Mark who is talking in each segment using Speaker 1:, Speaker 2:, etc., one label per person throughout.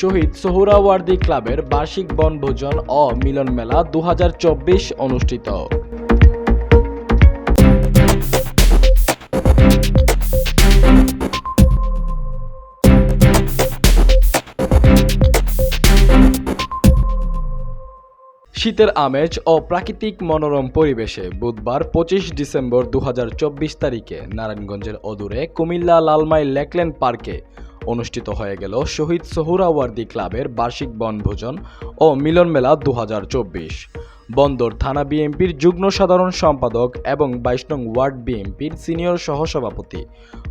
Speaker 1: শহীদ সোহরাওয়ার্দী ক্লাবের বার্ষিক বনভোজন ও মিলন মেলা দুহাজার চব্বিশ অনুষ্ঠিত। শীতের আমেজ ও প্রাকৃতিক মনোরম পরিবেশে বুধবার পঁচিশ ডিসেম্বর দু হাজার চব্বিশ তারিখে নারায়ণগঞ্জের অদূরে কুমিল্লা লালমাই লেকল্যান্ড পার্কে অনুষ্ঠিত হয়ে গেল শহীদ সোহরাওয়ার্দী ক্লাবের বার্ষিক বনভোজন ও মিলন মেলা দু বন্দর থানা বিএনপির যুগ্ম সাধারণ সম্পাদক এবং বাইশ নং ওয়ার্ড বিএনপির সিনিয়র সহসভাপতি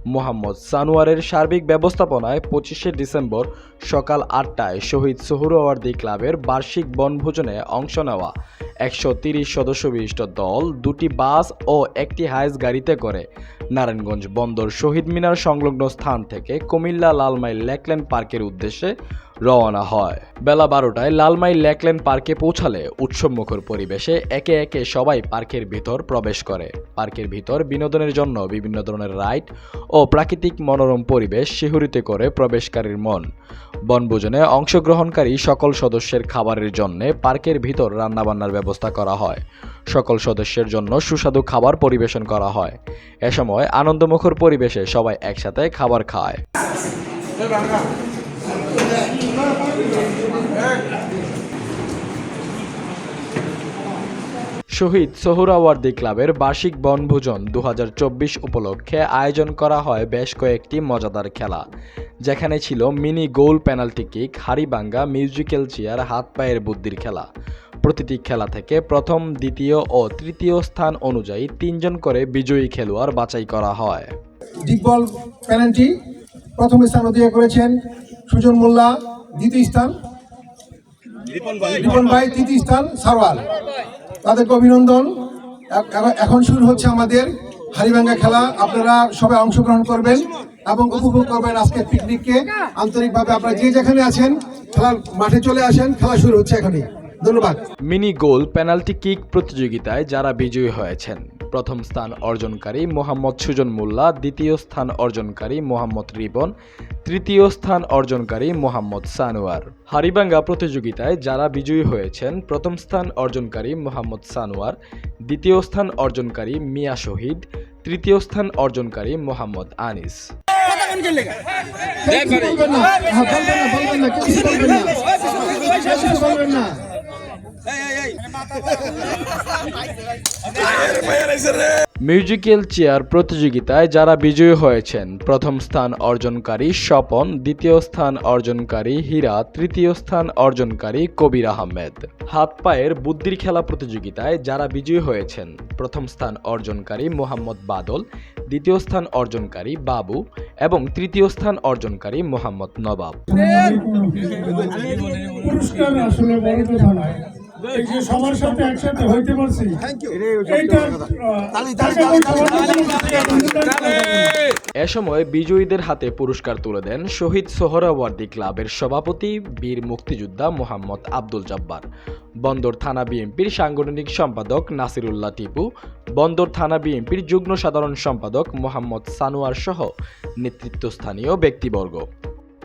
Speaker 1: মোহাম্মদ সানোয়ারের সার্বিক ব্যবস্থাপনায় পঁচিশে ডিসেম্বর সকাল আটটায় শহীদ সোহরাওয়ার্দী ক্লাবের বার্ষিক বনভোজনে অংশ নেওয়া একশো তিরিশ সদস্য বিশিষ্ট দল, দুটি বাস ও একটি হাইজ গাড়িতে করে। নারায়ণগঞ্জ বন্দর শহীদ মিনার সংলগ্ন স্থান থেকে কুমিল্লা লালমাই লেকল্যান্ড পার্কের উদ্দেশ্যে রওনা হয়। বেলা বারোটায় লালমাই লেকল্যান্ড পার্কে পৌঁছালে উৎসবমুখর পরিবেশে একে একে সবাই পার্কের ভিতর প্রবেশ করে। পার্কের ভিতর বিনোদনের জন্য বিভিন্ন ধরনের রাইড ও প্রাকৃতিক মনোরম পরিবেশ শিহরিত করে প্রবেশকারীর মন। বনভোজনে অংশগ্রহণকারী সকল সদস্যের খাবারের জন্য পার্কের ভিতর রান্নাবান্নার ব্যবস্থা করা হয়। সকল সদস্যের জন্য সুস্বাদু খাবার পরিবেশন করা হয়। এ সময় আনন্দমুখর পরিবেশে সবাই একসাথে খাবার খায়। শহীদ সোহরাওয়ার্দী ক্লাবের বার্ষিক বনভোজন দু উপলক্ষে আয়োজন করা হয় বেশ কয়েকটি মজাদার খেলা। যেখানে ছিল মিনি গোল পেনাল্টি কিক, হাড়িবাঙ্গা মিউজিক্যাল চেয়ার, হাত পায়ের বুদ্ধির খেলা। প্রতিটি খেলা থেকে প্রথম, দ্বিতীয় ও তৃতীয় স্থান অনুযায়ী তিনজন করে বিজয়ী খেলোয়াড় বাছাই করা হয়।
Speaker 2: প্রথম স্থান অধিকার করেছেন সুজন মোল্লা। দ্বিতীয় স্থান? রিপন ভাই। তৃতীয় স্থান সারওয়াল। তাদেরকে অভিনন্দন। এখন শুরু হচ্ছে আমাদের হারিভাঙ্গা খেলা। আপনারা সবাই অংশগ্রহণ করবেন এবং উপভোগ করবেন আজকের পিকনিককে। আন্তরিকভাবে আপনারা যে যেখানে আছেন খেলার মাঠে চলে আসেন। খেলা শুরু হচ্ছে এখনই। ধন্যবাদ।
Speaker 1: মিনি গোল পেনাল্টি কিক প্রতিযোগিতায় যারা বিজয়ী হয়েছেন। প্রথম স্থান অর্জনকারী মোহাম্মদ সুজন মোল্লা দ্বিতীয় স্থান অর্জনকারী মোহাম্মদ রিবন তৃতীয় স্থান অর্জনকারী মোহাম্মদ সানোয়ার। হারিবাঙ্গা প্রতিযোগিতায় যারা বিজয়ী হয়েছেন প্রথম স্থান অর্জনকারী মোহাম্মদ সানোয়ার দ্বিতীয় স্থান অর্জনকারী মিয়া শহীদ তৃতীয় স্থান অর্জনকারী মোহাম্মদ আনিস।
Speaker 2: বলবেন না হ্যাঁ, বলবেন কিছু বলবেন না।
Speaker 1: মিউজিক্যাল চেয়ার প্রতিযোগিতায় যারা বিজয়ী হয়েছেন, প্রথম স্থান অর্জনকারী স্বপন, দ্বিতীয় স্থান অর্জনকারী হীরা, তৃতীয় স্থান অর্জনকারী কবির আহমেদ। হাত পায়ের বুদ্ধির খেলা প্রতিযোগিতায় যারা বিজয়ী হয়েছেন, প্রথম স্থান অর্জনকারী মোহাম্মদ বাদল, দ্বিতীয় স্থান অর্জনকারী বাবু এবং তৃতীয় স্থান অর্জনকারী মোহাম্মদ নবাব।
Speaker 3: সবার সাথে একসাথে হইতে পারছি
Speaker 1: এ সময় বিজয়ীদের হাতে পুরস্কার তুলে দেন শহীদ সোহরাওয়ার্দী ক্লাবের সভাপতি বীর মুক্তিযোদ্ধা মোহাম্মদ আব্দুল জব্বার বন্দর থানা বিএনপির সাংগঠনিক সম্পাদক নাসিরুল্লাহ টিপু বন্দর থানা বিএনপির যুগ্ম সাধারণ সম্পাদক মোহাম্মদ সানোয়ার সহ নেতৃত্বস্থানীয় ব্যক্তিবর্গ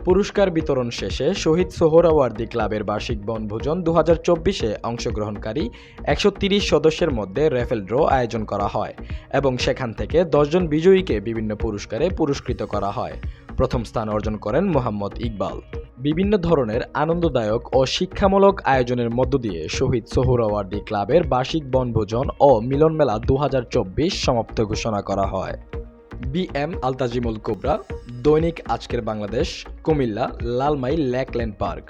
Speaker 1: পুরস্কার বিতরণ শেষে শহীদ সোহরাওয়ার্দী ক্লাবের বার্ষিক বনভোজন দু হাজার চব্বিশে অংশগ্রহণকারী একশো তিরিশ সদস্যের মধ্যে রেফেল ড্র আয়োজন করা হয় এবং সেখান থেকে দশজন বিজয়ীকে বিভিন্ন পুরস্কারে পুরস্কৃত করা হয়। প্রথম স্থান অর্জন করেন মোহাম্মদ ইকবাল। বিভিন্ন ধরনের আনন্দদায়ক ও শিক্ষামূলক আয়োজনের মধ্য দিয়ে শহীদ সোহরাওয়ার্দী ক্লাবের বার্ষিক বনভোজন ও মিলন মেলা দু হাজার চব্বিশ সমাপ্ত ঘোষণা করা হয়। বি এম আলতাজিমুল কোবরা দৈনিক আজকের বাংলাদেশ কুমিল্লা লালমাই ল্যাকল্যান্ড পার্ক।